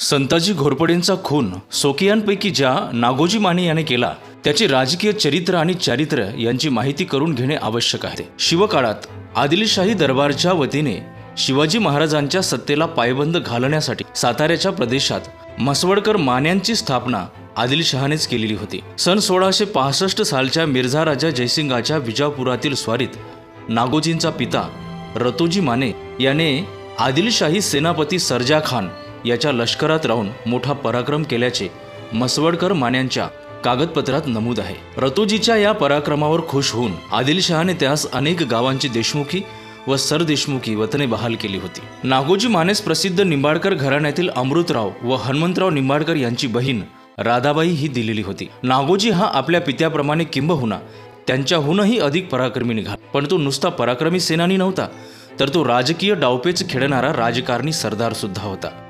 संताजी घोरपडेंचा खून सोकियांपैकी ज्या नागोजी माने याने केला त्याचे राजकीय चरित्र आणि चारित्र्य यांची माहिती करून घेणे आवश्यक आहे. शिवकाळात आदिलशाही दरबारच्या वतीने शिवाजी महाराजांच्या सत्तेला पायबंद घालण्यासाठी साताऱ्याच्या प्रदेशात मसवडकर मान्यांची स्थापना आदिलशहानेच केलेली होती. सन सोळाशे पासष्ट सालच्या मिर्झा राजा जयसिंगाच्या विजापुरातील स्वारीत नागोजींचा पिता रतोजी माने याने आदिलशाही सेनापती सरजा खान याच्या लष्करात राहून मोठा पराक्रम केल्याचे मसवडकर मान्यांच्या कागदपत्रात नमूद आहे. रतोजीच्या या पराक्रमावर खुश होऊन आदिलशहाने त्यास अनेक गावांची देशमुखी व सरदेशमुखी वतने बहाल केली होती. नागोजी मानेस प्रसिद्ध निंबाडकर घराण्यातील अमृतराव व हनुमंतराव निंबाडकर यांची बहीण राधाबाई ही दिलेली होती. नागोजी हा आपल्या पित्याप्रमाणे किंबहुना त्यांच्याहूनही अधिक पराक्रमी निघाला. पण तो नुसता पराक्रमी सेनानी नव्हता तर तो राजकीय डावपेच खेळणारा राजकारणी सरदार सुद्धा होता.